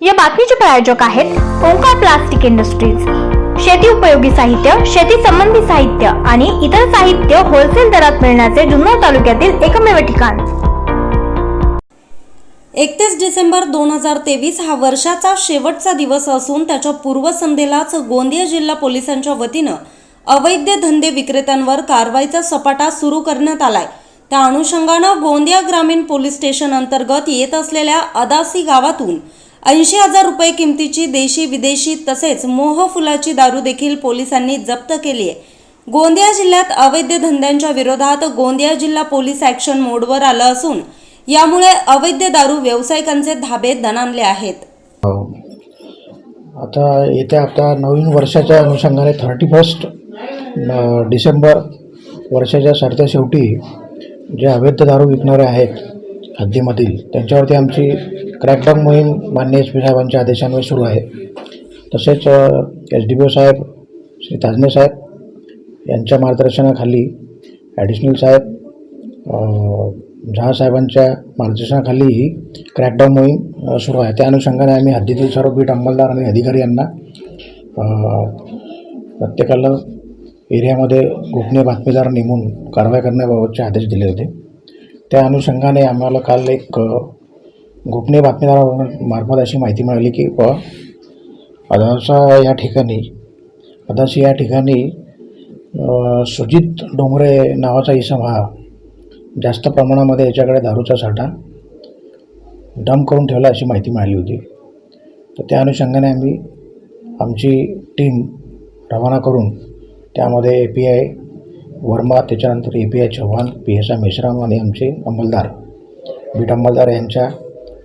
या बातमीचे प्रायोजक आहेत ओंकार प्लास्टिक इंडस्ट्रीज. शेती उपयोगी साहित्य शेती संबंधी साहित्य आणि इतर साहित्य होलसेल दरात मिळण्याचे जुन्नर तालुक्यातील एकमेव ठिकाण. एकतीस डिसेंबर दोन हजार तेवीस हा वर्षाचा शेवटचा दिवस असून त्याच्या पूर्वसंध्येलाच गोंदिया जिल्हा पोलिसांच्या वतीनं अवैध धंदे विक्रेत्यांवर कारवाईचा सपाटा सुरू करण्यात आलाय. त्या अनुषंगानं गोंदिया ग्रामीण पोलीस स्टेशन अंतर्गत येत असलेल्या अदासी गावातून ऐंशी हजार रुपये किमतीची देशी विदेशी तसेच मोह फुलाची दारू देखील पोलिसांनी जप्त केली आहे गोंदिया जिल्ह्यात अवैध धंद्यांच्या विरोधात गोंदिया जिल्हा पोलीस ॲक्शन मोडवर आलं असून यामुळे अवैध दारू व्यावसायिकांचे धाबे दणाणले आहेत हो. आता येत्या आता नवीन वर्षाच्या अनुषंगाने थर्टी फर्स्ट डिसेंबर वर्षाच्या सरत्या शेवटी जे अवैध दारू विकणारे आहेत हद्दीमधील. त्यांच्यावरती आमची क्रॅकडाऊन मोहीम मान्य एस पी साहेबांच्या आदेशान्वये सुरू आहे. तसेच एस डी बी ओ साहेब श्री ताजने साहेब यांच्या मार्गदर्शनाखाली ॲडिशनल साहेब अ, झा साहेबांच्या मार्गदर्शनाखाली क्रॅकडाऊन मोहीम सुरू आहे. त्या अनुषंगाने आम्ही हद्दीतील सर्व बीट अंमलदार आणि अधिकारी यांना प्रत्येकाला एरियामध्ये गोपनीय बातमीदार नेमून कारवाई करण्याबाबतचे आदेश दिले होते. त्या अनुषंगाने आम्हाला काल एक गोपनीय बातमीदारामार्फत अशी माहिती मिळाली की ब अदासा या ठिकाणी अदासी या ठिकाणी सुजित डोंगरे नावाचा इसम हा जास्त प्रमाणामध्ये याच्याकडे दारूचा साठा डम करून ठेवला अशी माहिती मिळाली होती. तर त्या अनुषंगाने आम्ही आमची टीम रवाना करून त्यामध्ये ए पी आय वर्मा त्याच्यानंतर A P I Chavan P S I Meshram आणि आमचे अंमलदार. बीट अंमलदार यांच्या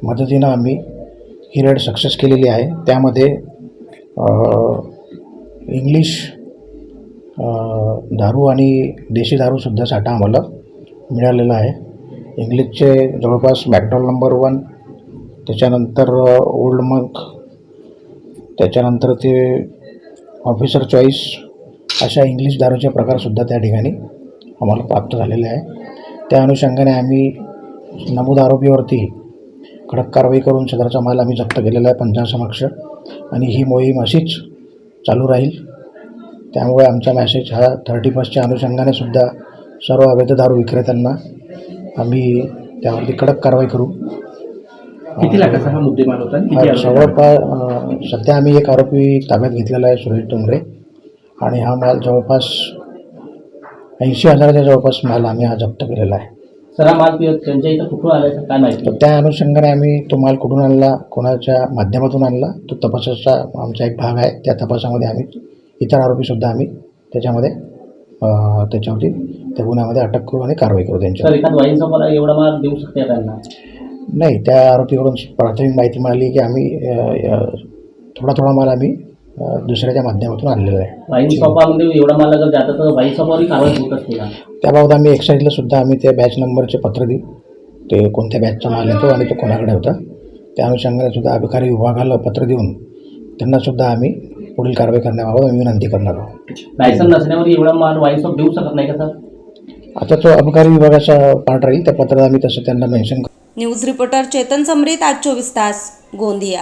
मदतीनं आम्ही ही रेड सक्सेस केलेली आहे. त्यामध्ये इंग्लिश दारू आणि देशी दारूसुद्धा साठा आम्हाला मिळालेला आहे. इंग्लिशचे जवळपास मॅकडॉल नंबर वन त्याच्यानंतर ओल्ड मंक त्याच्यानंतर ते ऑफिसर चॉईस अशा इंग्लिश दारूचे प्रकारसुद्धा त्या ठिकाणी आम्हाला प्राप्त झालेले आहे. त्या अनुषंगाने आम्ही नमूद आरोपीवरती कडक कारवाई करून सदरचा माल आम्ही जप्त केलेला आहे पंचासमक्ष आणि ही मोहीम अशीच चालू राहील. त्यामुळे आमचा मॅसेज हा थर्टी फर्स्टच्या अनुषंगाने सुद्धा सर्व अवैध दारू विक्रेत्यांना आम्ही त्यावरती कडक कारवाई करू. किती लाखाचा हा मुद्देमाल होता? जवळपास सध्या आम्ही एक आरोपी ताब्यात घेतलेला आहे सुरेश डोंगरे. आणि हा माल जवळपास ऐंशी हजाराच्या जवळपास माल आम्ही हा जप्त केलेला आहे. सर माल त्यांच्या इथं कुठून सर? काय माहिती? तर त्या अनुषंगाने आम्ही तो माल कुठून आणला कोणाच्या माध्यमातून आणला तो तपासाचा आमचा एक भाग आहे. त्या तपासामध्ये आम्ही इतर आरोपीसुद्धा आम्ही त्याच्यामध्ये त्याच्यावरती त्या गुन्ह्यामध्ये अटक करू आणि कारवाई करू त्यांच्यावर. शॉपला एवढा माल देऊ शकते त्यांना? नाही त्या आरोपीकडून प्राथमिक माहिती मिळाली की आम्ही थोडा थोडा माल आम्ही दुसऱ्याच्या माध्यमातून आणलेला आहे. वाईन शॉपामध्ये एवढा माल अगर जातं तर वाईन शॉपवरही कारवाई होत असते का त्याबाबत आम्ही एक्साईजला सुद्धा आम्ही त्या बॅच नंबरचे पत्र देऊ. ते कोणत्या बॅचचा माल येतो आणि तो कोणाकडे होता त्या अनुषंगाने सुद्धा अबकारी विभागाला पत्र देऊन त्यांना सुद्धा आम्ही पुढील कारवाई करण्याबाबत आम्ही विनंती करणार आहोत. लायसन नसल्यावर एवढा माल वाईन शॉप देऊ शकत नाही का सर? आता तो अबकारी विभागाचा पार्ट राहील त्या पत्रात आम्ही तसं त्यांना मेन्शन न्यूज रिपोर्टर चेतन समरीत आज चोवीस तास गोंदिया.